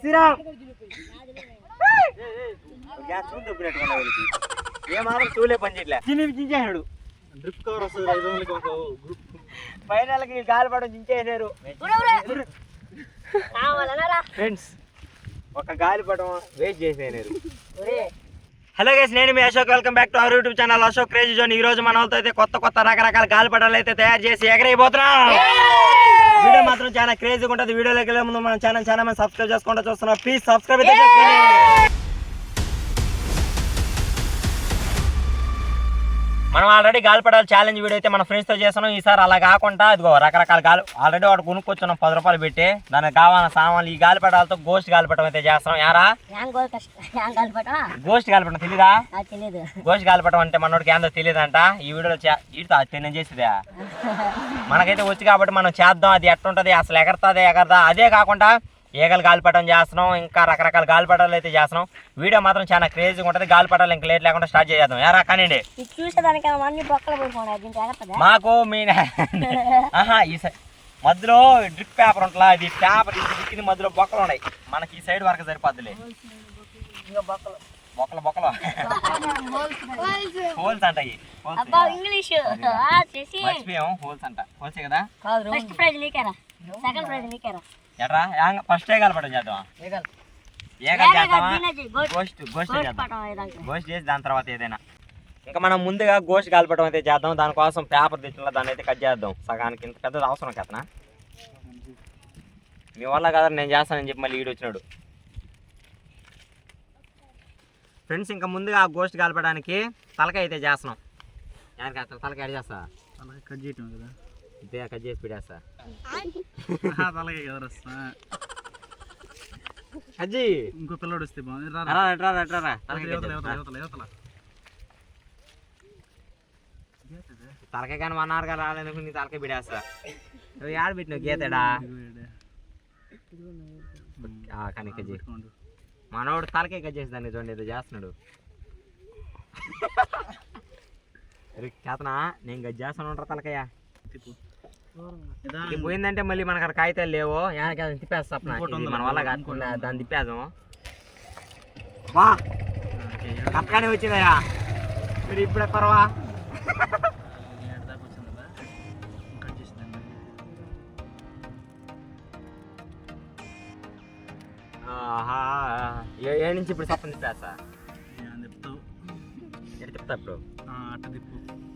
Sriram. Gas వీళ్ళకి ఏ మాత్రం చూలే పని చేయట్లే చిన్ని చించేసాడు డ్రిప్ కవర్ వస్తుంది ఐదు వందలకి ఒక గ్రూప్ ఫైనల్కి గాలిపడం చించేసారు ఫ్రెండ్స్ ఒక గాలిపటం వేస్ట్ చేసేనారు హలో గైస్ నేను మీ Ashok. Welcome back to our YouTube channel Ashok crazy zone ఈ రోజు మన వాళ్ళతో అయితే కొత్త కొత్త రకరకాల గాలిపటాలు అయితే తయారు చేసి ఎగరైపోతున్నాం వీడియో మాత్రం చాలా క్రేజీగా ఉంటుంది. వీడియోలోకి వెళ్ళే ముందు మన ఛానల్ చాలా మంది సబ్స్క్రైబ్ చేసుకుంటూ చూస్తున్నాం ప్లీజ్ సబ్స్క్రైబ్ అయితే మనం ఆల్రెడీ గాలిపటాలు ఛాలెంజ్ వీడియో అయితే మన ఫ్రెండ్స్తో చేస్తున్నాం. ఈసారి అలా కాకుండా ఇదిగో రకరకాల గాలి ఆల్రెడీ వాడు కొనుక్కొచ్చున్నాం పది రూపాయలు పెట్టి. దానికి కావాలన్న సామాన్లు ఈ గాలిపటాలతో గోస్ట్ గాలిపటం అయితే చేస్తున్నాం. యారా? గోస్ట్ గాలిపటం తెలీదా? గోస్ట్ గాలిపటం అంటే మనోడికి ఏందో తెలియదంట ఈ వీడియోలో ఈడుతా నేను చేసేదా? మనకైతే వచ్చి కాబట్టి మనం చేద్దాం. అది ఎట్టుంటది? అసలు ఎగరతుంది ఎగరదా? అదే కాకుండా ఈగలు గాలిపటం చేస్తున్నాం ఇంకా రకరకాల గాలిపటాలు అయితే చేస్తున్నాం. వీడియో మాత్రం చాలా క్రేజీగా ఉంటుంది. గాలిపటాలు ఇంకా లేట్ లేకుండా స్టార్ట్ చేద్దాం యారా కానివ్వండి. మాకు మీ ఆహా ఈ సైడ్ మధ్యలో డ్రిప్ పేపర్ ఉంటుందా ఇది పేపర్ ఇది మధ్యలో బొక్కలు ఉన్నాయి. మనకి ఈ సైడ్ వరకు సరిపోద్దులే. ఇంకా బొక్కలు. బొక్కలు బొక్కలు. హోల్స్ అంటాయి అబ్బా ఇంగ్లీష్. మర్చిపోయాం హోల్స్ అంట. హోల్సే కదా? ఫస్ట్ ప్రైజ్ నీకేరా. సెకండ్ ప్రైజ్ నీకేరా. ఎట్రా ఫస్ట్ ఏ కలపడం చేద్దాం ఏగలు చేద్దామా? గోస్ట్ గోస్ట్ చేద్దాం. గోస్ట్ చేసి దాని తర్వాత ఏదైనా. ఇంకా మనం ముందుగా గోస్ట్ కాల్పడం అయితే చేద్దాం. దానికోసం పేపర్ తెచ్చిన దాన్ని అయితే కట్ చేద్దాం. సగానికి ఇంత పెద్దది అవసరం కదనా? మీ వల్ల కదా నేను చేస్తానని చెప్పి మళ్ళీ ఈడు వచ్చినాడు. ఫ్రెండ్స్ ఇంకా ముందుగా గోస్ట్ కాల్పడానికి తలకాయ అయితే చేస్తున్నాం. తలకాయ యాడ్ చేస్తా కట్ చేయటం కదా. ఇదే కట్ చేసి పెడేస్తా అలాగే కదా రస్తా అజ్జి. ఇంకో పిల్లడు వస్తే బాగుంది. రా రా. రా రా తలకాయ కానీ మన ఆరుగా రాలేదు నీ తలకాయ బిడేస్తా నువ్వు ఆడ పెట్టినావు గీతడా? కానీ మనోడు తలకాయ కట్ చేసి దాన్ని చూడండి ఏదో చేస్తున్నాడు. చేతనా? నేను కట్ చేస్తాను ఉంటా తలకాయ పోయిందంటే మళ్ళీ మనకు అక్కడ కాగితాలు లేవు యానకి అది తిప్పేస్తా మన వల్ల కాకుండా. దాన్ని తిప్పేద్దాం. వచ్చిందయ్యా. మీరు ఇప్పుడే పర్వా. ఏ- నుంచి ఇప్పుడు సప్పని తిప్పేస్తా. తిప్పుతా ఇప్పుడు? అట్ట తిప్పు.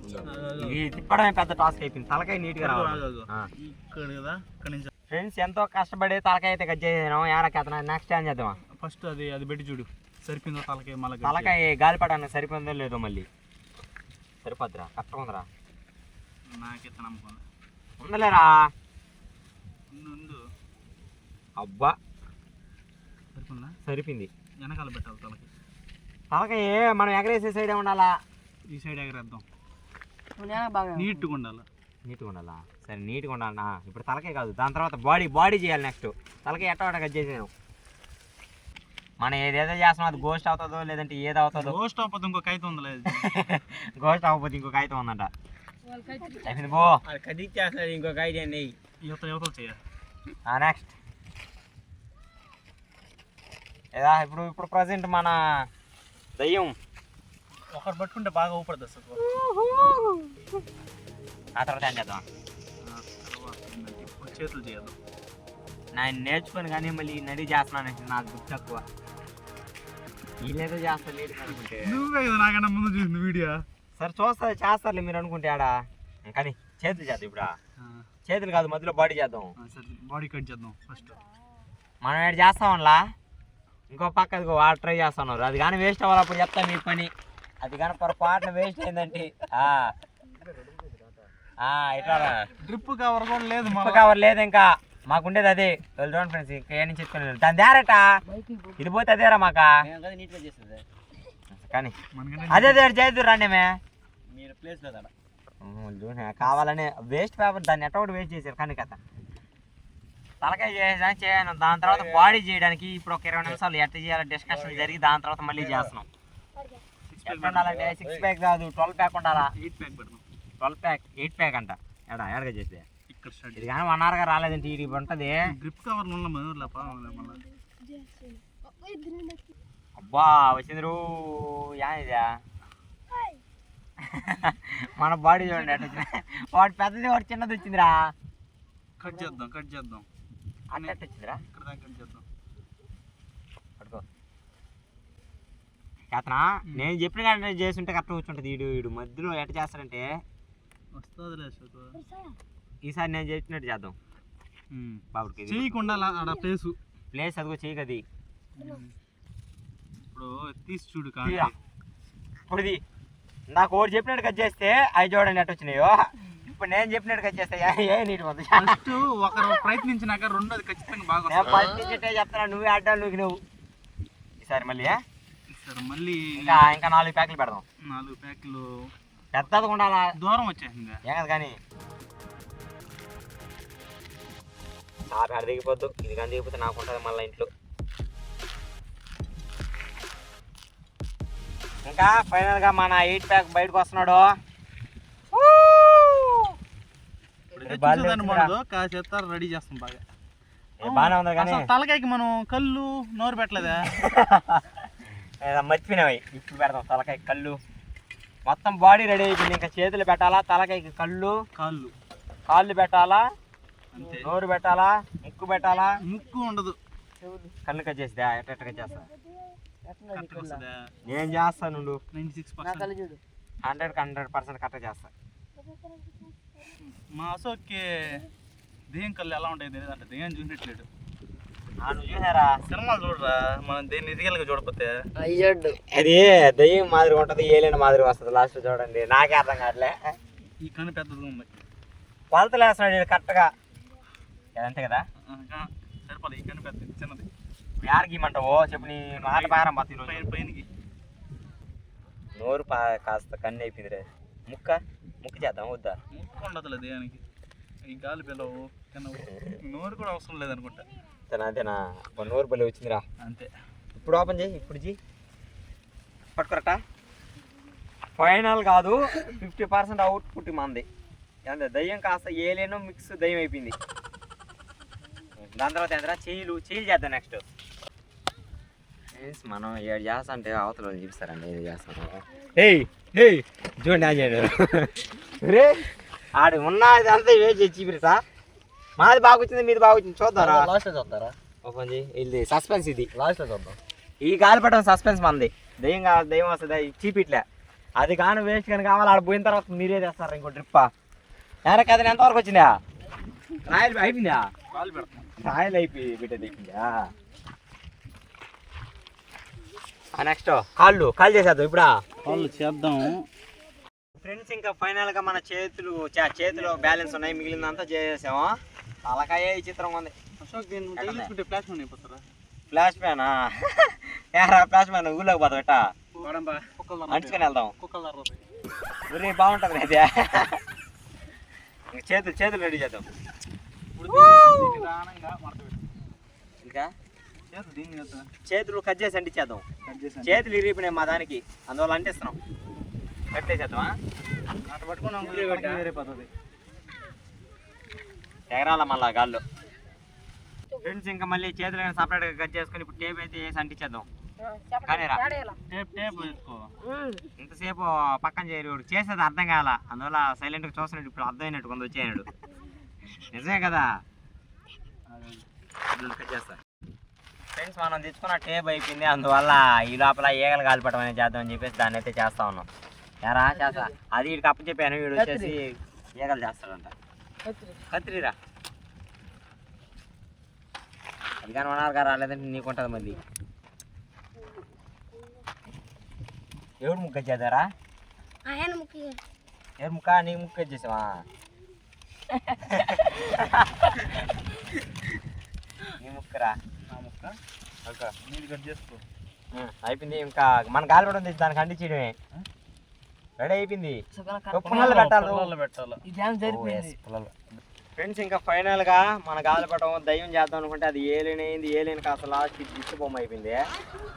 తిప్పడమే పెద్ద టాస్క్ అయిపోయింది. తలకాయ రావాలి. ఇక్కడ నుంచి. ఫ్రెండ్స్ ఎంతో కష్టపడి తలకాయ అయితే కట్ చేసాను. యారకి అతను నెక్స్ట్ ఏం చేద్దామా? ఫస్ట్ అది అది పెట్టి చూడు. సరిపోయిందో తలకాయ మళ్ళీ తలకాయ గాలిపడానికి సరిపోయిందో లేదో మళ్ళీ. సరిపోద్దురా కష్టం ఉందిరా నాకైతే నమ్మకం ఉందలేరా? ఉంది, ఉంది అబ్బా. సరిపోయిందా? సరిపోయింది. వెనకాల పెట్టాలి తలకి తలకాయ మనం ఎగరేసే సైడే ఉండాలా? ఈ సైడ్ ఎగరేద్దాం. నీట్గా ఉండాలి? నీట్గా ఉండాలా? సరే నీట్గా ఉండాలనా? ఇప్పుడు తలకాయ కాదు దాని తర్వాత బాడీ బాడీ చేయాలి నెక్స్ట్ తలకాయ ఎట్ట వాట కట్ చేసాను మనం ఏదేదో చేస్తున్నాం అది గోస్ట్ అవుతుందో లేదంటే ఏది అవుతుందో. పోస్ట్ ఆపద ఇంకొక అయితే ఉందిలే గోస్ట్ అవ్వకపోతే ఇంకొక అయితే ఉందంట. అయిపోయింది బో ఇంకొక ఐడియా నెయ్యి యువతలు చేయాలి నెక్స్ట్ ఏదా ఇప్పుడు ఇప్పుడు ప్రజెంట్ మన దయ్యం. ఒకరు పట్టుకుంటే బాగా ఊపడదు అసలు. ఆ తర్వాత ఏం చేద్దాం? ఇప్పుడు చేతులు చేయాలి నేను నేర్చుకొని కానీ మళ్ళీ నడి చేస్తున్నాను నాకు గుర్తు తక్కువ. వీళ్ళేదో చేస్తారు లేదు అనుకుంటే. నువ్వే కదా నాకన్నా ముందు చూసింది వీడియో. సరే చూస్తా చేస్తారులే మీరు అనుకుంటే ఆడ? కానీ చేతులు చేద్దాం ఇప్పుడు? చేతులు కాదు మధ్యలో బాడీ చేద్దాం. బాడీ కట్ చేద్దాం ఫస్ట్. మనం ఏడు చేస్తామలా? ఇంకో పక్క వాడు ట్రై చేస్తున్నారు. అది కానీ వేస్ట్ అవ్వాలి అప్పుడు చెప్తాను మీ పని. అది కానీ పొరపాటున వేస్ట్. ఆ, ఇట్లా. డ్రిప్ కవర్ కూడా లేదు ఉప్పు కవర్ లేదు ఇంకా. మాకుండేది అదే. చూడండి ఫ్రెండ్స్ ఇంకా ఏ నుంచి ఎత్తుకుని దాని దేరట ఇది పోతే అదేరా మాకా? కానీ అదే అదే చేద్దు రండి మే. మీరు ప్లేస్ కావాలని వేస్ట్ పేపర్ దాన్ని ఎట్ట ఒకటి వేస్ట్ చేశారు కానీ కథ తలకాయ చేసాను చేయను. దాని తర్వాత బాడీ చేయడానికి ఇప్పుడు ఒక ఇరవై నిమిషాలు ఎట్ట చేయాలి డిస్కషన్ జరిగి దాని తర్వాత మళ్ళీ చేస్తున్నాం. ఉండాలంటే సిక్స్ ప్యాక్ కాదు ట్వెల్వ్ ప్యాక్ ఉండాలా? ఎయిట్ ప్యాక్ పెడదాం ట్వెల్వ్ ప్యాక్ ఎయిట్ ప్యాక్ అంట. ఎడా ఎడగా చేస్తే ఇది కానీ వన్ అవర్గా రాలేదంటే ఇది ఉంటుంది. గ్రిప్ మళ్ళీ. అబ్బా వచ్చింది రూ ఇదా? మన బాడీ చూడండి అటు వచ్చింది వాడు పెద్దది వాడు చిన్నది వచ్చిందిరా. కట్ చేద్దాం కట్ చేద్దాం. అట్ట వచ్చిందిరా? ఇక్కడ కట్ చేద్దాం పట్టుకో చేతనా నేను చెప్పిన కానీ చేస్తుంటే కరెక్ట్ కూర్చుంటుంది. వీడు వీడు మధ్యలో ఎట్ట చేస్తాడంటే వస్తుందిలే అశోక్. ఈసారి నేను చెప్పినట్టు చేద్దాం. బాబుడికి ఇది. చేయకుండా ఆడ ప్లేసు. ప్లేస్ అదిగో చేయి కది. ఇప్పుడు తీసి చూడు ఇప్పుడు ఇది నాకు ఒకటి చెప్పినట్టు కట్ చేస్తే అవి చూడండి ఎట్ట వచ్చినాయో. ఇప్పుడు నేను చెప్పినట్టు కట్ చేస్తే ఏ- నీటి మొత్తం ఫస్ట్ ఒకరు ప్రయత్నించినాక రెండోది ఖచ్చితంగా బాగా నేను వస్తుంది. ఫస్ట్ నుంచే చెప్తున్నా నువ్వే అడ్డాలు నువ్వు ఈసారి మళ్ళీ? సరే మళ్ళీ ఇంకా ఇంకా నాలుగు ప్యాకులు పెడదాం. నాలుగు ప్యాకులు పెద్దది ఉండాలా? దూరం వచ్చేసింది ఏం కదా కానీ. ఆ పేడ దిగిపోద్దు ఇది కానీ దిగిపోతే నాకు ఉంటుంది మళ్ళీ ఇంట్లో. ఇంకా ఫైనల్గా మన ఎయిట్ ప్యాక్ బయటకు వస్తున్నాడు. కాసేత రెడీ చేస్తాం బాగా. బాగానే ఉంది కానీ. తలకాయకి మనం కళ్ళు నోరు పెట్టలేదా? మర్చిపోయినాయి ఇప్పుడు పెడదాం తలకాయ కళ్ళు. మొత్తం బాడీ రెడీ అయిపోయింది ఇంకా చేతులు పెట్టాలా? తలకాయకి కళ్ళు. కాళ్ళు. కాళ్ళు పెట్టాలా? అంతే. నోరు పెట్టాలా? ముక్కు పెట్టాలా? ముక్కు ఉండదు. కళ్ళు కట్ చేస్తా ఎట్ట ఎట్ట కట్ చేస్తా. నేను చేస్తాను హండ్రెడ్ హండ్రెడ్ పర్సెంట్ కరెక్ట్ చేస్తా. మా అశోక్కి దెయ్యం కళ్ళు ఎలా ఉంటాయి తెలియదు అంటే దెయ్యం చూసినట్లేడు. ఆ, నువ్వు చూసారా సినిమాలు చూడరా? మనం దేన్ని రియల్గా చూడకపోతే? అయ్యాడు. అది దయ్యం మాదిరి ఉంటది ఏలేని మాదిరి వస్తుంది లాస్ట్ చూడండి. నాకే అర్థం కావట్లే. ఈ కన్ను పెద్దది ఉంది. కొలతలు వేస్తున్నాడు వీడు కరెక్ట్గా. అంతే కదా? సరిపోలే ఈ కన్ను పెద్దది చిన్నది. యారికి ఇమ్మంటావు చెప్పు నీ మాట పారం పోతుంది ఈరోజు. పైన పైనకి. నోరు పా కాస్త కన్ను అయిపోయింది రే ముక్క? ముక్క చేద్దాం వద్దా? ముక్కు ఉండదులే దెయ్యానికి ఈ గాలి పిల్లవు నోరు కూడా అవసరం లేదనుకుంటా. అంతేనా అంతేనా? ఒక నోరు బలి వచ్చిందిరా. అంతే. ఇప్పుడు ఓపెన్ చేయి ఇప్పుడు జీ. పట్టుకురట ఫైనల్ కాదు ఫిఫ్టీ పర్సెంట్ అవుట్పుట్ మంది. అంటే దయ్యం కాస్త ఏలేనో మిక్స్ దయ్యం అయిపోయింది. దాని తర్వాత ఏంటరా చేయిలు చేయిలు చేద్దాం నెక్స్ట్. మనం ఏడు చేస్తా అంటే అవతల వాళ్ళు చూపిస్తారండి ఏది చేస్తాను ఏయ్ ఏయ్ చూడండి ఆడు ఉన్నది అంతా వేసి చీపిరిసా మాది బాగా వచ్చింది మీది బాగా వచ్చింది చూద్దారా లాస్ట్ చూద్దారా ఓపెన్ చేయి. ఇది సస్పెన్స్ ఇది. లాస్ట్ చూద్దాం. ఈ గాలిపటం సస్పెన్స్ మంది. దెయ్యం కావాలి దెయ్యం వస్తుంది. చీపిట్లే. అది కానీ వేస్ట్ కానీ కావాలి ఆడ పోయిన తర్వాత మీరే తెస్తారు ఇంకో ట్రిప్పా ఎరా కథ ఎంతవరకు వచ్చిందా రాయలు అయిపోయిందా కాలు పెడతాం రాయలు అయిపోయి బిడ్డది అయిపోయిందా నెక్స్ట్ కాళ్ళు కాళ్ళు చేసేద్దాం ఇప్పుడా? కాళ్ళు చేద్దాం. ఫ్రెండ్స్ ఇంకా ఫైనల్గా మన చేతులు చేతిలో బ్యాలెన్స్ ఉన్నాయి. మిగిలిందంతా చేసేసాము? తలకాయ ఈ చిత్రం ఉంది. అశోక్ దీన్ని తగిలించుకుంటే ఫ్లాష్ ఆన్ అయిపోతారా? ఫ్లాష్ మ్యానా ఏరా ఫ్లాష్ మ్యాన్ ఊళ్ళోకి పోతాం ఎట్టా? వాడంబా కుక్కలు అంచుకొని వెళ్దాం. ఉరి బాగుంటుంది అయితే. చేతులు చేతులు రెడీ చేద్దాం. ఇంకా? చేతులు కట్ చేసి అంటించేద్దాం. చేతులు ఇరిగిపోయినాయి మా దానికి. అందువల్ల అంటిస్తున్నాం. కట్టేసేద్దామా అటు పట్టుకున్నాం. ఎగరాల మళ్ళా గాల్లో. ఫ్రెండ్స్ ఇంకా మళ్ళీ చేతులు కానీ సపరేట్గా కట్ చేసుకొని ఇప్పుడు టేప్ అయితే వేసి అంటించేద్దాం. కానీ రా టేప్ టేప్ వేసుకో. ఇంతసేపు పక్కన చేయరు. వాడు చేసేది అర్థం కాల. అందువల్ల సైలెంట్గా చూస్తున్నాడు. ఇప్పుడు అర్థమైనట్టు కొంత వచ్చేయనాడు నిజమే కదా? కట్ చేస్తా. ఫ్రెండ్స్ మనం తెచ్చుకున్న టేప్ అయిపోయింది. అందువల్ల ఈ లోపల ఈగలు కాలిపడం అనేది చేద్దామని చెప్పేసి దాన్ని అయితే చేస్తా ఉన్నాం. యారా చేస్తా. అది వీడికి అప్పు చెప్పాను వీడు వచ్చేసి ఈగలు చేస్తాడంట. కత్తిరిరా? అది కానీ వనాలుగా రాలేదంటే నీకు ఉంటుంది మళ్ళీ. ఎవడు ముక్క చేద్దారా? ఆయన ముఖ్య ఎవరు ముక్క? నీ ముక్క చేసావా? నీ ముక్కరా? ఆ ముక్క? కట్ చేసుకో. అయిపోయింది ఇంకా. మన గాలి పడం తెచ్చి దానికి అండి చేయడమే. రెడీ అయిపోయింది. పుల్లలు పెట్టాలి పుల్లలు పెట్టాలి. ఫ్రెండ్స్ ఇంకా ఫైనల్గా మన గాలిపటం దయ్యం చేద్దాం అనుకుంటే అది ఏలేనైంది ఏలేని కాస్త లాస్ట్ దిష్టి బొమ్మ అయిపోయింది.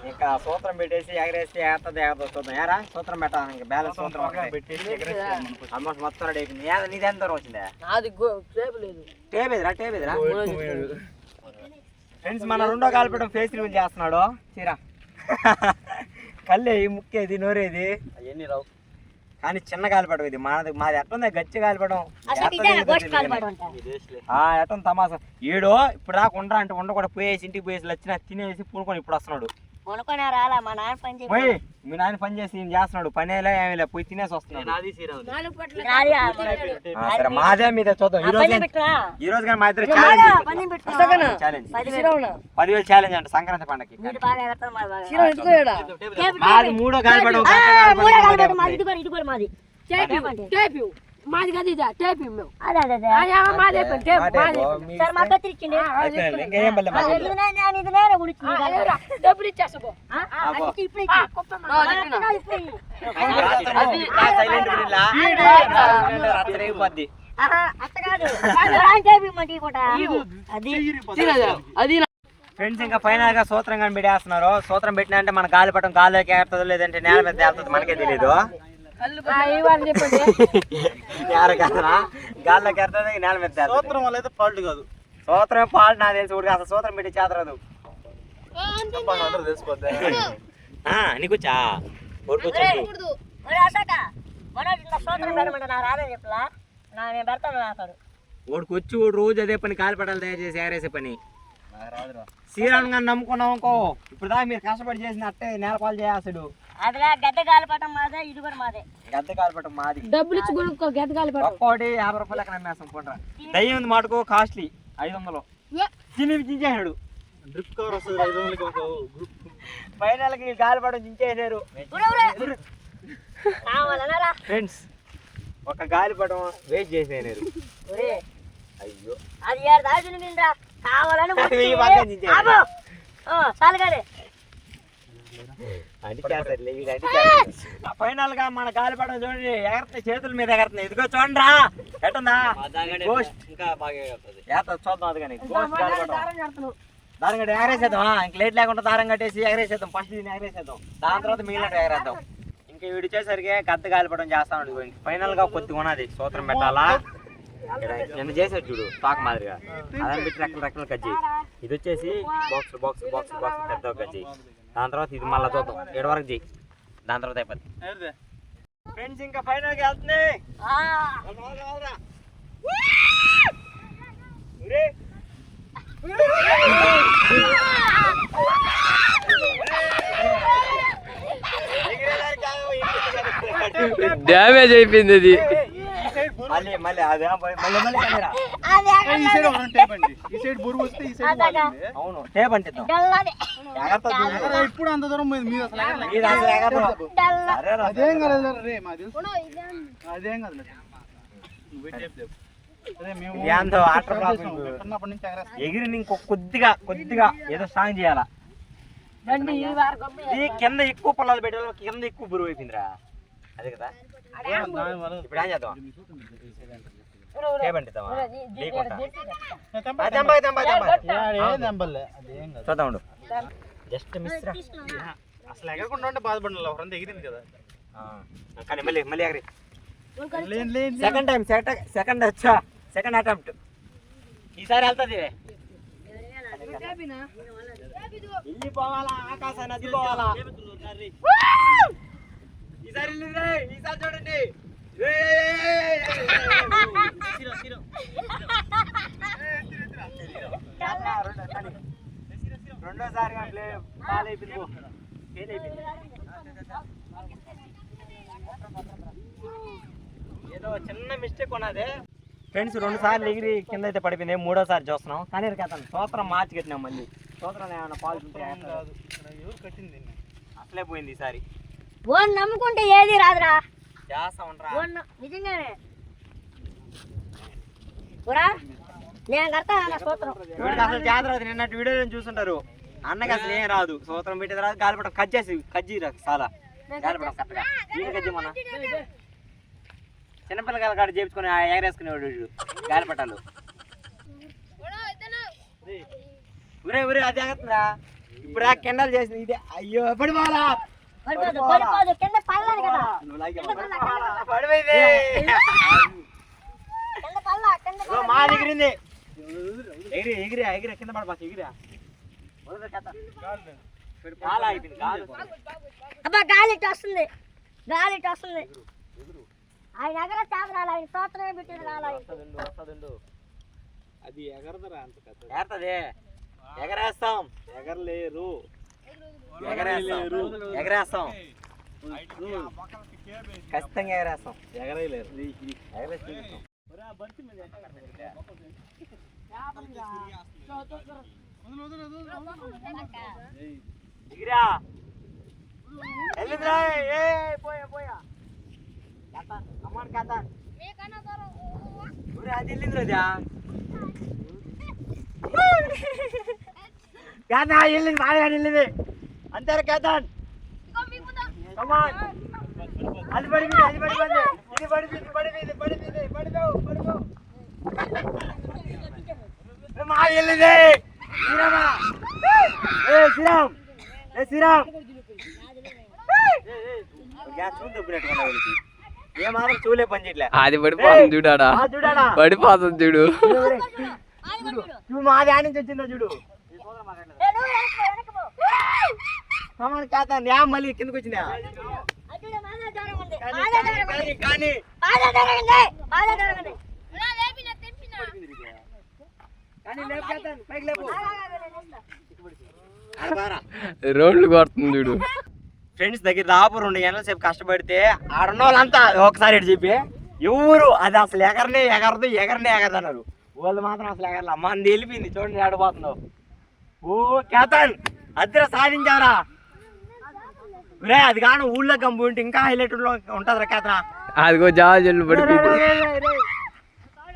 ఇంకా సూత్రం పెట్టేసి ఎగరేసి ఎగతుంది ఎగరదు చూద్దాం ఏరా? సూత్రం పెట్టాలి ఇంకా బ్యాలెన్స్ సూత్రం. పెట్టేసి. ఆల్మోస్ట్ మొత్తం రెడీ అయిపోయింది. ఏదో నీది ఎంత వచ్చిందా? టేప్ ఎదురా ఫ్రెండ్స్ మన రెండో గాలిపటం ఫేస్ రివీల్ చేస్తున్నాడు. చీరా. కళ్ళే ముక్కేది నోరేది. అవన్నీ రావు. కానీ చిన్న గాలిపటం ఇది. మాది మాది ఎట్టుంది గచ్చి గాలిపటం. ఎట్టం తమాసా ఈడు ఇప్పుడు దాకా ఉండరా అంటే ఉండకూడదు. పోయేసి ఇంటికి పోయేసి వచ్చిన తినేసి పూనుకొని ఇప్పుడు వస్తున్నాడు. కొనుక్కొని రాలా మా నాన్న పని చేసి మీ నాయన పని చేసి ఈయన చేస్తున్నాడు. పనేలే ఏమీ లే పోయి తినేసి వస్తున్నాడు. ఆ సరే మాదే మీద చూద్దాం. ఈ రోజు ఈ రోజు కానీ మా ఇద్దరు ఛాలెంజ్ పదివేలు ఛాలెంజ్ అంట సంక్రాంతి పండగకి వీడు బాగా ఎగరతాడు, మాది బాగా ఎగరతాడు. మాది మూడో గాలిపటం ఆ, మూడో కాలిపడం, మాదే మాది. ఇది కూడా ఇది కూడా మాది. చెప్పండి. మాది కదా ఇదా టేప్ మేము అదే అదే మాది టేప్ మాదే మీ- సార్. ఇది నేను- నేను ఇది నేనే ఉడికి డబ్బులు ఇచ్చేస్తా పో. ఇప్పుడు ఫ్రెండ్స్ ఇంకా ఫైనల్గా సూత్రం కానీ పెట్టేస్తున్నారు? సూత్రం పెట్టినా అంటే మన గాలిపటం గాల్లోకి ఏరుతుందో లేదంటే నేల మీద తేలుతుందో మనకే తెలియదు కాదురా? గాల్లోకి ఏరుతుంది నేల మీద సూత్రం వల్ల అయితే ఫాల్ట్ కాదు. సూత్రం పాలు నాకు తెలిసి ఊరికి అసలు సూత్రం పెట్టి చేతరాదు. అందరూ తెలిసిపోద్ది. ఊరుకొచ్చు నాకు పెడతాను నాకాడు వాడికి వచ్చి వాడు రోజు అదే పని కాలిపటాలు తయారు చేసి ఏరేసే పని. శ్రీరామ్ గారిని నమ్ముకున్నాం అనుకో ఇప్పుడు దాకా మీరు కష్టపడి చేసిన అట్టే నేల పాలు అదిలా గడ్డ గాలిపటం మాదే ఇది కూడా మాదే. గద్ద కాలిపటం మాది. డబ్బులు ఇచ్చి కొనుక్కో పట్టు ఒక్కోటి యాభై రూపాయలు ఎక్కడ అమ్మేస్తాం పోండ్రా దయ్యం ఉంది మాటకు కాస్ట్లీ ఐదు వందలు చిన్ని చించేసాడు డ్రిప్ కవర్ వస్తుంది ఐదు వందలకి ఒక గ్రూప్ ఫైనల్కి గాలిపటం చించేసారు ఫ్రెండ్స్ ఒక గాలిపటం వేస్ట్ చేసేనారు ఒరే. అయ్యో. అది ఏడు దాచుని కావాలని అది వచ్చి- ఫైనల్గా మన గాలిపటం చూడండి ఎగరుతున్నాయి చేతుల మీద ఎగరుతున్నాయి ఇదిగో చూడండి రా. ఎట్టుందా? చూద్దాం అది కానీ. దారం కట్టి ఎగరేసేద్దాం ఇంక లేట్ లేకుండా దారం కట్టేసి ఎగరేసేద్దాం. ఫస్ట్ దీన్ని ఎగరేసేద్దాం. దాని తర్వాత మిగిలిన ఎగరేద్దాం. ఇంకా వీడి వచ్చేసరికి గద్ద గాలిపటం చేస్తాం ఫైనల్గా కొద్దిగా ఉన్నది. సూత్రం పెట్టాలా? నిన్న చేసాడు చూడు పాక మాదిరిగా. అదని పెట్టి రెక్కలు రెక్కలు కజ్జి ఇది వచ్చేసి బాక్స్ బాక్స్ బాక్స్ బాక్స్ పెద్ద కజ్జి దాని తర్వాత ఇది మళ్ళీ చూద్దాం. ఏడు వరకు చెయ్యి దాని తర్వాత అయిపోద్ది. ఎవరిదే? ఫ్రెండ్స్ ఇంకా ఫైనల్గా వెళ్తుంది డ్యామేజ్ అయిపోయింది అది మళ్ళీ మళ్ళీ అదే మళ్ళీ మళ్ళీ కెమెరా. అది ఈ సైడ్ టేప్ అండి. ఈ సైడ్ బురుగు వస్తే ఈ సైడ్ వాలింది అవును టేప్ అంటిద్దాం చూడు. అరే, ఇప్పుడు అంత దూరం పోయింది. మీరు అసలు ఎగరలే. ఇది అసలు ఎగరదు. డల్లా. సరేరా, అదేం కాదు రే మా తెలుసు. అదేం కాదు నువ్వు టేప్ లేవు. అదే మేము ఇది ఏందో. చిన్నప్పటి నుంచి ఎగరేస్తాం. ఎగిరి ఇంకో కొద్దిగా కొద్దిగా ఏదో స్ట్రాంగ్ చేయాలా? రండి ఈ వారం గమ్మి. ఇది కింద ఎక్కువ పొలాలు పెట్టాలి కింద ఎక్కువ బరువు అయిపోయిందిరా. అదే కదా? ఇప్పుడు ఏం చేద్దాం? చూద్దాం జస్ట్ మిస్ అసలు ఎగరకుండా ఉంటే బాధపడిన ఒకరంతా ఎగిరింది కదా? ఆ, కానీ మళ్ళీ మళ్ళీ ఎగరి. లేని లేని సెకండ్ టైం సెకండ్ సెకండ్ వచ్చా? సెకండ్ అటెంప్ట్ ఈసారి వెళ్తుంది. ఇల్లి పోవాలా? ఆకాశాన్ని అది పోవాలా? ఈసారి వెళ్ళింది రే, ఈసారి చూడండి రెండోసారి కానీ బాల్ అయిపోయింది ఫెయిల్ అయిపోయింది ఏదో చిన్న మిస్టేక్ ఉన్నది ఫ్రెండ్స్ రెండు సార్లు ఎగిరి కింద అయితే పడిపోయింది మూడోసారి చూస్తున్నాం కానీ ఇరకేతాను సూత్రం మార్చి కట్టినాం మళ్ళీ సోత్రం ఏమైనా పాలు ఉంటే కాదు ఇక్కడ ఎవరు కట్టింది అసలే పోయింది ఈసారి ఓన్ నమ్ముకుంటే ఏది రాదురా. నిజంగానే. నేను కడతాను సూత్రం. అసలు చేత నిన్నటి వీడియో చూస్తుంటారు? అన్నకి అసలు ఏం రాదు. సూత్రం పెట్టేది రాదు. గాలిపటం కట్ చేసి కజ్జి చాలా గాలిపటం కరెక్ట్గా. వీడి కజ్జి మన చిన్నపిల్లకాయల కాడ చేపించుకొని ఆ ఎగరేసుకునేవాడు వీడు. గాలిపటాలు ఊరే ఊరే అది ఎగతుందా ఇప్పుడు ఆ కిండలు చేసింది ఇదే. అయ్యో పడిపోవాలా? పడిపోదు పడిపోదు కింద పడలేదు? పడిపోయింది మా ఎగిరింది ఎగిరి ఎగిరి ఎగిరి. ఎగిరా. అబ్బా గాలి వస్తుంది. గాలి వస్తుంది. ఆయన ఎగర చేప రాలి ఆయన సూత్రమే పెట్టిన రాలి. అది ఎగరదరా అంత. ఎగరేస్తాం. ఎగరలేరు. ఎగరేస్తాం ఎగరేస్తాం ఖచ్చితంగా ఎగరేస్తాం ఎగరలేరు ఎగరేసి చూపిస్తాం. దిగిరా వెళ్ళిందిరా ఏ పోయా పోయా కథ అమ్మాడు కథ ఊరే అది వెళ్ళింది కథ వెళ్ళింది బాగా వెళ్ళింది. అంతేరా కథ అది పడిపోయింది అది పడిపోయింది ఇది పడిపోయింది పడిపోయింది పడిపోయింది పడిపోవు పడిపోవు మా వెళ్ళింది? శ్రీరామా. ఏ శ్రీరామ్ శ్రీరామ్. చూడు అది పడిపోతుంది చూడాడా? ఆ చూడాడా పడిపోతుంది చూడు. చూడు మా దాని నుంచి వచ్చిందో చూడు? మళ్ళీ కిందకు కానీ రోడ్లు కొడుతుంది చూడు. ఫ్రెండ్స్ దగ్గర దాపు రెండు గంటల సేపు కష్టపడితే ఆడున్న వాళ్ళంతా ఒకసారి ఇటు చెప్పి ఎవరు? అది అసలు ఎగరనే ఎగరదు ఎగరనే ఎగరదు అన్నారు. వాళ్ళు మాత్రం అసలు ఎగరలే. మంది వెళ్ళిపోయింది. చూడండి ఆడిపోతున్నావు ఓ కేతన్ అద్దె సాధించారా రే అది కాను ఊళ్ళో కంపు ఉంటే ఇంకా హైలైట్ ఉంటుందిరా కేతనా. అదిగో చెల్లు పడిపోయింది.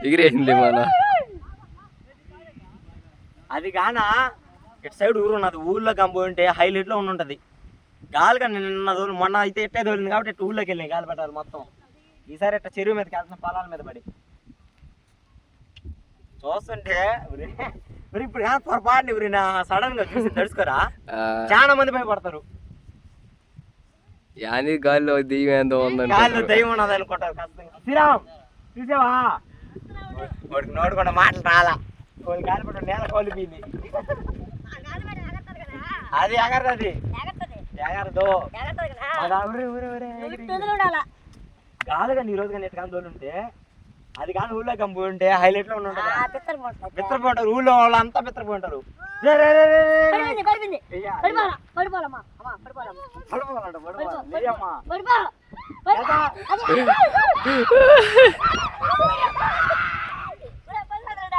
ఎగిరేసింది మన. అది కాన ఇటు సైడ్ ఊరు ఉన్నది ఊళ్ళో కంపు ఉంటే హైలైట్లో ఉంటది. గాలిగా నిన్న మొన్న అయితే ఎట్టే దూరింది కాబట్టి ఇట్ట ఊళ్ళోకి వెళ్ళినాయి గాలి పట్టాలి మొత్తం. ఈసారి ఇట్ట చెరువు మీదకి వెళ్తున్న పొలాల మీద పడి. చూస్తుంటే ఉరి ఇప్పుడు ఏం పొరపాటుని నా సడన్గా చూసి తడుచుకోరా చాలా మంది భయపడతారు. యాని గాలిలో దెయ్యం ఏందో గాలిలో ఉందంటే దయ్యం ఉన్నది అనుకుంటారు ఖచ్చితంగా. శ్రీరామ్ చూసావా? వాడికి నోడుకుండా మాటలు రాలా. కోళ్ళు గాలి పట్టు నేల కోలిపోయింది. అది ఎగరదు ఎగరదు. అది ఉరి, ఉరి, ఉరి, ఎగిరి. గాలి కానీ ఈ రోజు కానీ ఎట్లా తోలుంటే అది కానీ ఊళ్ళో కంపు ఉంటే హైలైట్లో బిత్తరపోంటారు ఊళ్ళో వాళ్ళంతా బిత్తరపోంటారు రే, రే, రే, రే, రే, రే. అయ్యా, పడిపోవాలమ్మా అమ్మా పడిపోవాలమ్మా పడిపోవాలంట, పడిపోవాలి. లేయమ్మా. పడిపో ఏదా?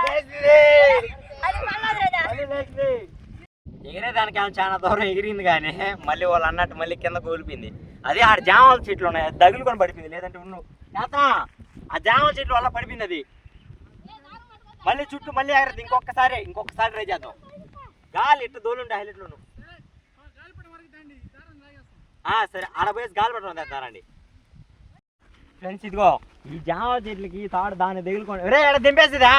లేచింది. మళ్ళీ లేచింది. ఎగిరేదానికి ఆమె చాలా దూరం ఎగిరింది కానీ మళ్ళీ వాళ్ళు అన్నట్టు మళ్ళీ కింద కూలిపోయింది అదే ఆడ జామల చెట్లు ఉన్నాయి తగులుకొని పడిపోయింది లేదంటే ఉన్ను తాత ఆ జామ చెట్లు వల్ల పడిపోయింది అది మళ్ళీ చుట్టూ మళ్ళీ ఆగరదు ఇంకొకసారి ఇంకొకసారి ట్రై చేద్దాం. గాలి ఇట్టు దోలుండే హైలైట్లోను ఆ, సరే ఆడ గాలి పట్టడం తెస్తారండి ఫ్రెండ్స్ ఇదిగో ఈ జామ చెట్లకి తాడు దాన్ని తగులుకొని రే ఎడ దింపేసిదా?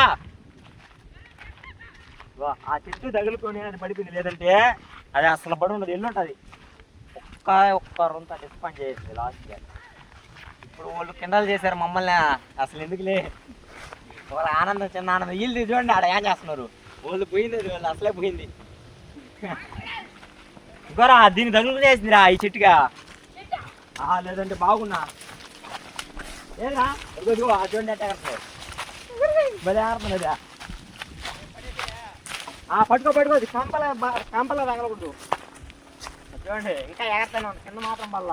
ఆ చెట్టు తగులుకొని అది పడిపోయింది లేదంటే అది అసలు పడి ఉండదు ఎల్లు ఉంటుంది ఒక్క ఒక్క రొంత డిస్పాండ్ చేసింది లాస్ట్గా ఇప్పుడు వాళ్ళు కిండలు చేశారు మమ్మల్ని. అసలు ఎందుకులే? వాళ్ళ ఆనందం చిన్న ఆనందం. వీళ్ళు చూడండి ఆడ ఏం చేస్తున్నారు? వాళ్ళు పోయింది వాళ్ళు అసలే పోయింది. ఇంకోరా దీన్ని తగులు చేసిందిరా ఈ చెట్టుగా. ఆ, లేదంటే బాగున్నా. ఏరా? చూడండి ఎట్ట భలే ఆడుతున్నది ఆ పట్టుకో పట్టుకో కంపల కంపల తగలకూడదు. చూడండి ఇంకా ఎగరుతానే ఉంది కింద మాత్రం వల్ల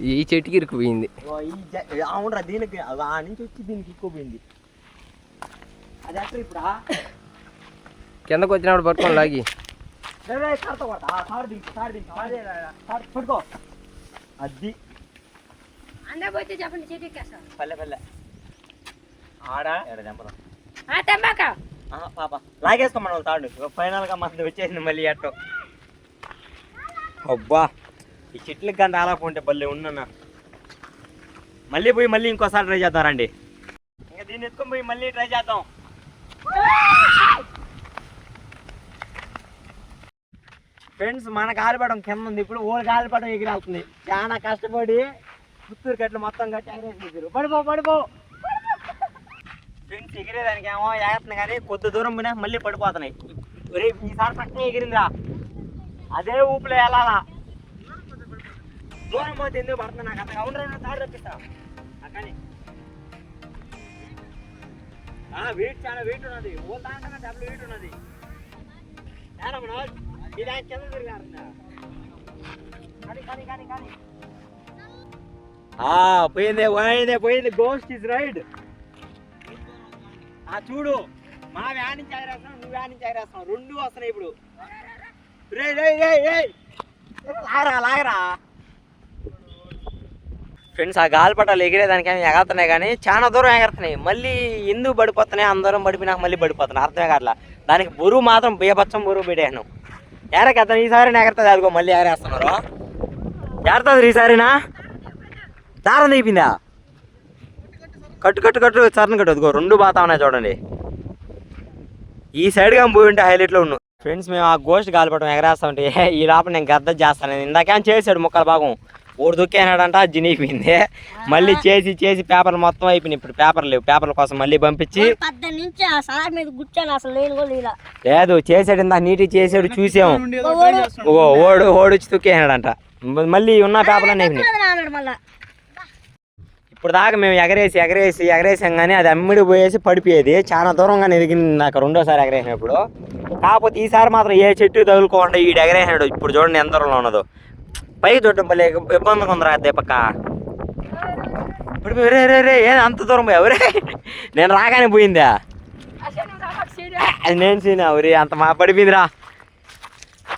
ఈ చెట్టుకి జ- అవునరా దీనికి ఆ నుంచి వచ్చి దీనికి ఎక్కువ పోయింది అది ఎక్కడ ఇప్పుడు? కిందకు వచ్చినప్పుడు పట్టుకొని లాగి. పట్టుకో. అది. అందరూ పోతే చెప్పండి ఎక్కేస్తా. పల్లె పల్లె. ఆడ? ఆ తెమ్మాక ఆహా, పాప. లాగేసుకోమని వాళ్ళు తాడు. ఫైనల్గా మనది వచ్చేసింది మళ్ళీ ఎట్టో. అబ్బా. ఈ చెట్లకు కానీ ఆలాపు ఉంటే భలే ఉన్నా మళ్ళీ పోయి మళ్ళీ ఇంకోసారి ట్రై చేద్దామండి ఇంకా దీన్ని ఎత్తుకొని పోయి మళ్ళీ ట్రై చేద్దాం. ఫ్రెండ్స్ మన కాలిపడం కింద ఉంది. ఇప్పుడు ఓడి కాలిపడం ఎగిరేస్తుంది చాలా కష్టపడి పుత్తూరు కట్లు మొత్తం కట్టి ఎగరేసి పడిపో పడిపో ఫ్రెండ్స్ ఎగిరేదానికి ఏమో ఎగరుతున్నాయి కానీ కొద్ది దూరం పోయినా మళ్ళీ పడిపోతున్నాయి. ఒరే ఈసారి పక్కనే ఎగిరిందిరా. అదే ఊపులో వెళ్ళాలా దూరం పోతే ఎందుకు పడుతుంది నాకు అంత అవును రెండు తాడు రప్పిస్తా అక్కని వెయిట్ చాలా వెయిట్ ఉన్నది. ఓ దాంట్లో డబ్బులు వెయిట్ ఉన్నది. ఏనా మనోజ్? ఇది ఆయన కింద తిరిగారు కానీ కానీ కానీ కానీ. పోయిందే పోయిందే పోయింది. గోస్ట్ ఇస్ రైడ్ ఆ చూడు. మా వ్యాన్ నుంచి ఎగరేస్తున్నాం నువ్వు వ్యాన్ నుంచి ఎగరేస్తున్నాం రెండు వస్తున్నాయి ఇప్పుడు. రే రే రే రే లాగరా లాగరా. ఫ్రెండ్స్ ఆ గాలిపటాలు ఎగిరేదానికి ఏమి ఎగరుతున్నాయి కానీ చాలా దూరం ఎగరుతున్నాయి. మళ్ళీ ఎందుకు పడిపోతున్నాయి? అందరం పడిపోయినాక మళ్ళీ పడిపోతున్నాయి. అర్థమే కావట్లా? దానికి బరువు మాత్రం బీభత్సం బరువు పెట్టాను అతను ఈసారి ఎగరుతుంది అదిగో మళ్ళీ ఎగరేస్తున్నారు. ఎగరుతుంది ఈసారినా దారం తీపిందా కట్టు కట్టు కట్టు చరణ్ కట్టు అదిగో రెండు బాతా ఉన్నాయి చూడండి. ఈ సైడ్గా పోయి ఉంటే హైలైట్లో ఉన్నాం. ఫ్రెండ్స్ మేము ఆ గోస్ట్ గాలిపటం ఎగరేస్తా ఉంటే ఈ లోపల నేను గద్ద చేస్తాను ఇందాకేం చేశాడు ముక్కల భాగం ఓడి దుక్కేనాడంట జినిగిపోయింది మళ్ళీ చేసి చేసి పేపర్లు మొత్తం అయిపోయినాయి. ఇప్పుడు పేపర్లు లేవు. పేపర్ల కోసం మళ్ళీ పంపించి. పెద్ద నుంచి ఆ సార్ మీద కూర్చొని అసలు లేని కూడా ఇలా లేదు చేసాడు ఇందా నీటి చేసాడు చూసాము. ఓ ఓడు ఓడిచ్చి తుక్కేనాడంట. మళ్ళీ ఉన్న పేపర్లు అయిపోయినాయి. అన్నాడు మళ్ళా. ఇప్పుడు దాకా మేము ఎగరేసి ఎగరేసి ఎగరేసాం కానీ అది అమ్మిడి పోయేసి పడిపోయేది. చాలా దూరంగా ఎదిగింది నాకు రెండోసారి ఎగరేసినప్పుడు. కాకపోతే ఈసారి మాత్రం ఏ చెట్టు తగులుకోకుండా ఈడు ఎగరేసాడు ఇప్పుడు చూడండి ఎంత దూరంలో ఉన్నదో. పైకి చూడటం భలే ఇబ్బందిగా ఉందిరా దీపక్క ఇప్పుడు రే రే రే ఏది అంత దూరం పోయావు? రే నేను రాగానే పోయిందా? అది నేను సీనా ఊరి అంత మా పడిపోయిందిరా.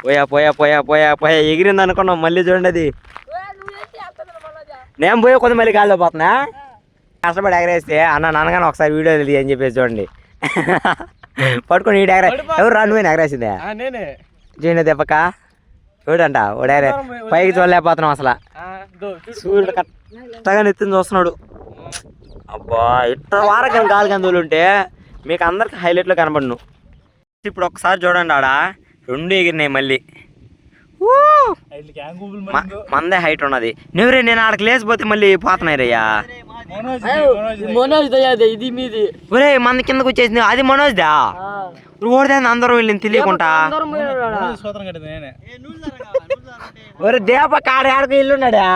పోయా పోయా పోయా పోయా పోయా ఎగిరింది అనుకున్నాం మళ్ళీ చూడండి అది. నేను పోయి కొంత మళ్ళీ గాల్లో పోతున్నా. కష్టపడి ఎగరేస్తే అన్న నాన్నగానే ఒకసారి వీడియో తెలియదు అని చెప్పేసి చూడండి. పట్టుకొని ఈడు ఎగరే. ఎవరు రా నువ్వే ఎగరేసిందే? నేనే. చూడండి దెబ్బక చూడంట ఓడారే పైకి చూడలేకపోతున్నాం అసలు. సూర్యుడు కరెక్ట్గా నెత్తిని చూస్తున్నాడు. అబ్బా ఇట్లా వారకం గాలి గందువులు ఉంటే మీకు అందరికి హైలైట్లో కనబడును. ఇప్పుడు ఒకసారి చూడండి ఆడ రెండు ఎగిరినాయి మళ్ళీ. మందే హైట్ ఉన్నది. నువ్వురే నేను ఆడకి లేచిపోతే మళ్ళీ పోతున్నాయి రయ్యా మనోజ్ ఇది మీది. ఒరే మన కిందకు వచ్చేసింది. అది మనోజ్దా ఓడిదే అందరూ వెళ్ళింది తెలియకుండా. మనోజ్ సూత్రం కట్టింది నేనే. ఒరే దీప కాడ ఆడకు ఇల్లున్నాడా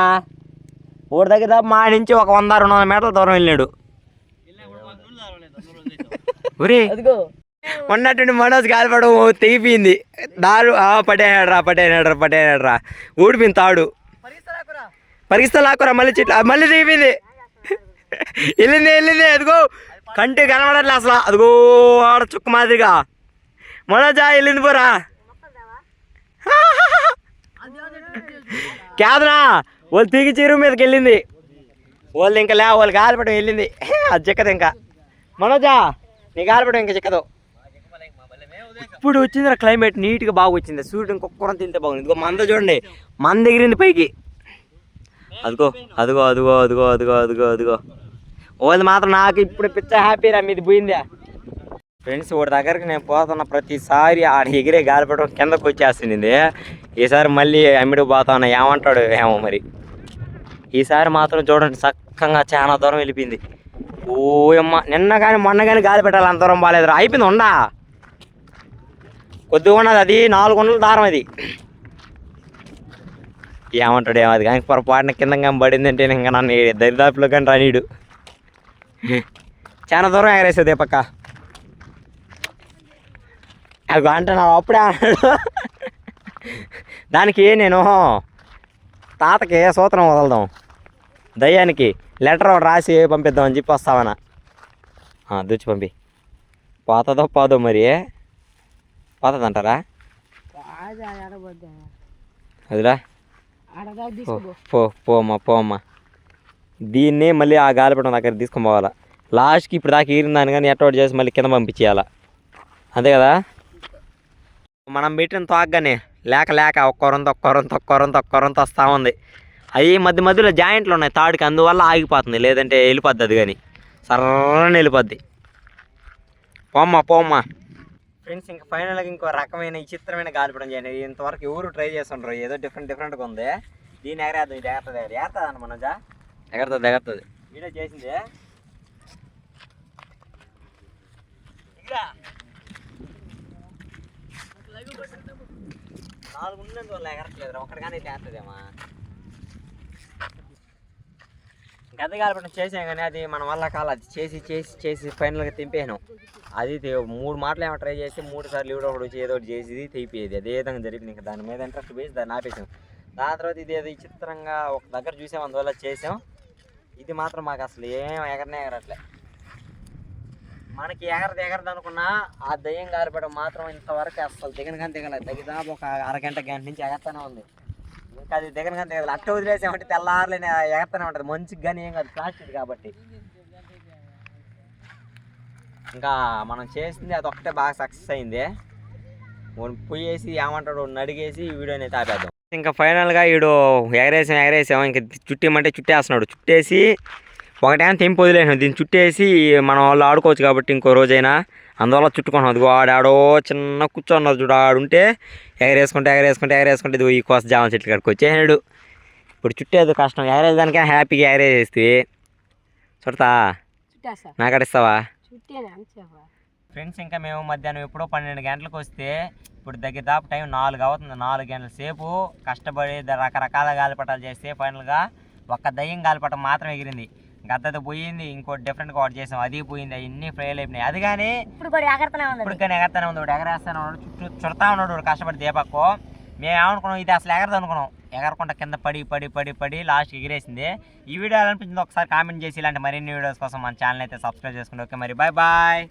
ఊరి దగ్గర మా నుంచి ఒక వంద రెండు వందల మీటర్ల దూరం వెళ్ళాడు ఒరే అదిగో. ఉన్నట్టుండి మనోజ్ గాలిపడం తెగిపోయింది. దారు ఆ, పట్టేనాడురా పట్టేనాడురా పట్టేనాడురా ఊడిపోయింది తాడు. పరిగిస్తా లాక్కురా మళ్ళీ చెట్లు మళ్ళీ తెగిపోయింది. వెళ్ళింది వెళ్ళింది అదిగో. కంటి కనబడట్లే అసలు. అదిగో ఆడ చుక్క మాదిరిగా. మనోజా వెళ్ళింది పోరా. కాదురా వాళ్ళు తీగి చెరువు మీదకి వెళ్ళింది. వాళ్ళు ఇంకా లే వాళ్ళు గాలిపడం వెళ్ళింది. అది చిక్కదు ఇంకా. మనోజా నీ గాలిపడం ఇంకా చిక్కదు ఇప్పుడు వచ్చింది క్లైమేట్ నీట్గా బాగా వచ్చింది. సూర్యుడు ఇంకొకరం తింటే బాగుంది. ఇదిగో మంద చూడండి. మంద ఎగిరింది పైకి. అదిగో అదిగో అదిగో అదిగో అదిగో అదిగో అదిగో. వాళ్ళు మాత్రం నాకు ఇప్పుడు పిచ్చ హ్యాపీరా మీది పోయిందా. ఫ్రెండ్స్ వాడి దగ్గరికి నేను పోతున్న ప్రతిసారి ఆడ ఎగిరే గాలిపటం కిందకు వచ్చేస్తుంది ఈసారి మళ్ళీ అమ్మిడికి పోతాను ఏమంటాడు ఏమో మరి. ఈసారి మాత్రం చూడండి చక్కగా చాలా దూరం వెళ్ళిపోయింది. ఓయమ్మ నిన్న కానీ మొన్న కానీ గాలి పెట్టాలి అంత దూరం బాగాలేదురా అయిపోయింది ఉండా? కొద్దిగా ఉన్నది అది నాలుగు వందల దారం అది. ఏమంటాడు ఏమో అది కానీ పొరపాటున కింద కానీ పడిందంటే ఇంకా నన్ను దరిదాపులో కానీ రానీడు చాలా దూరం ఎగరేసేది పక్క అది అంటే నా అప్పుడే అన్నాడు. దానికి నేను తాతకి సూత్రం వదలదాం? దయ్యానికి లెటర్ ఒకటి రాసి పంపిద్దామని చెప్పి వస్తావనా? దుచ్చి పంపి. పోతుందో పోదో మరి పోతుందంటారా? అదిరా. పో, పో పోమ్మా పోమ్మా. దీన్నే మళ్ళీ ఆ గాలిపటం దగ్గర తీసుకొని పోవాలా. లాస్ట్కి ఇప్పుడు దాకా ఈరిందాను కానీ ఎట్టోటి చేసి మళ్ళీ కింద పంపించేయాలా. అంతే కదా? మనం పెట్టిన తోగ్గానే లేక లేక ఒక్కొరంత ఒక్కొరంత ఒక్కొరంత ఒక్కొరంత వస్తూ ఉంది. అవి మధ్య మధ్యలో జాయింట్లు ఉన్నాయి. తాడుకి అందువల్ల ఆగిపోతుంది. లేదంటే వెళ్ళిపోద్ది అది కానీ సర్రని వెళ్ళిపోద్ది. పోమ్మా పోమ్మా. ఫ్రెండ్స్ ఇంకా ఫైనల్గా ఇంకో రకమైన విచిత్రమైన గాలిపడం చేయండి. ఇంతవరకు ఎవరు ట్రై చేస్తుండ్రు? ఏదో డిఫరెంట్ డిఫరెంట్గా ఉంది. దీని ఎగరేద్దాం. ఇది ఎగరుతుంది ఎగరుతుంది అన్న ఎగరుతుంది ఎగరుతుంది. వీడియో చేసింది. నాలుగు ఉన్నందు వల్ల ఎగరట్లేదు ఒక్కడిగానే తేస్తుందేమా గద్ద గాలిపటం చేసాం కానీ అది మన వల్ల కాలం అది చేసి చేసి చేసి ఫైనల్గా తెంపేసాను. అది మూడు మాటలు ఏమో ట్రై చేసి మూడు సార్లు ఈవిడ ఒకటి వచ్చి ఏదో ఒకటి చేసి తెగిపోయేది అదే విధంగా జరిగింది. ఇంకా దాని మీద ఇంట్రెస్ట్ వేసి దాన్ని ఆపేసాం. దాని తర్వాత ఇది ఏదో విచిత్రంగా ఒక దగ్గర చూసాం అందువల్ల చేసాం. ఇది మాత్రం మాకు అసలు ఏం ఎగరనే ఎగరట్లే. మనకి ఎగరదు ఎగరదు అనుకున్నా ఆ దయ్యం గారిపడం మాత్రం ఇంతవరకు అసలు దిగను కానీ దిగలేదు. దగ్గర ఒక అరగంట గంట నుంచి ఎగరతానే ఉంది. ఇంకా అది దిగను కానీ దిగలేదు. అట్ట వదిలేసామంటే తెల్లారులేని ఎగరతానే ఉంటుంది. మంచిగా కానీ ఏం కాదు ప్లాస్టిక్ కాబట్టి. ఇంకా మనం చేసింది అది ఒక్కటే బాగా సక్సెస్ అయింది. పొయ్యేసి పోయేసి ఏమంటాడు నడిగేసి అడిగేసి ఈ వీడియోని తాపేద్దాం ఇంకా ఫైనల్గా వీడు ఎగరేసాం ఎగరేసాం. ఇంకా చుట్టేమంటే చుట్టేస్తున్నాడు. చుట్టేసి ఒకటేమో తెంపి వదిలేసాం దీన్ని చుట్టేసి మన వాళ్ళు ఆడుకోవచ్చు కాబట్టి ఇంకో రోజైనా అందువల్ల చుట్టుకున్నాం. అదిగో ఆడాడో చిన్న కూర్చోన్నది చూడు. ఆడుంటే ఎగరేసుకుంటే ఎగరేసుకుంటే ఎగరేసుకుంటే ఇది ఈ కోస జామ చెట్టు కాడికి వచ్చేసాడు ఇప్పుడు చుట్టేది కష్టం. ఎగరేదానికే హ్యాపీగా ఎగరేసేస్తే. చుడతా? చుట్టేస్తా. ఫ్రెండ్స్ ఇంకా మేము మధ్యాహ్నం ఎప్పుడో పన్నెండు గంటలకు వస్తే ఇప్పుడు దగ్గర దాపు టైం నాలుగు అవుతుంది నాలుగు గంటల సేపు కష్టపడి రకరకాల గాలిపటాలు చేస్తే ఫైనల్గా ఒక్క దయ్యం గాలిపటం మాత్రం ఎగిరింది. గద్దది పోయింది ఇంకో డిఫరెంట్గా ఒకటి చేసాం అది పోయింది అవన్నీ ఫెయిల్ అయిపోయినాయి. అది కానీ ఇప్పుడు కూడా ఎగరతనే ఉంది ఇప్పుడు కానీ ఎగరతానే ఉంది ఎగరేస్తానే ఉన్నాడు చుట్టూ చుడతా ఉన్నాడు కష్టపడి దీపక్కు. మేము ఏమనుకున్నాం ఇది అసలు ఎగరదు అనుకున్నాం. ఎగరకుండా కింద పడి పడి పడి పడి లాస్ట్కి ఎగిరేసింది. ఈ వీడియో అనిపించింది ఒకసారి కామెంట్ చేసి ఇలాంటి మరిన్ని వీడియోస్ కోసం మన ఛానల్ అయితే సబ్స్క్రైబ్ చేసుకోండి ఓకే. మరి బాయ్ బాయ్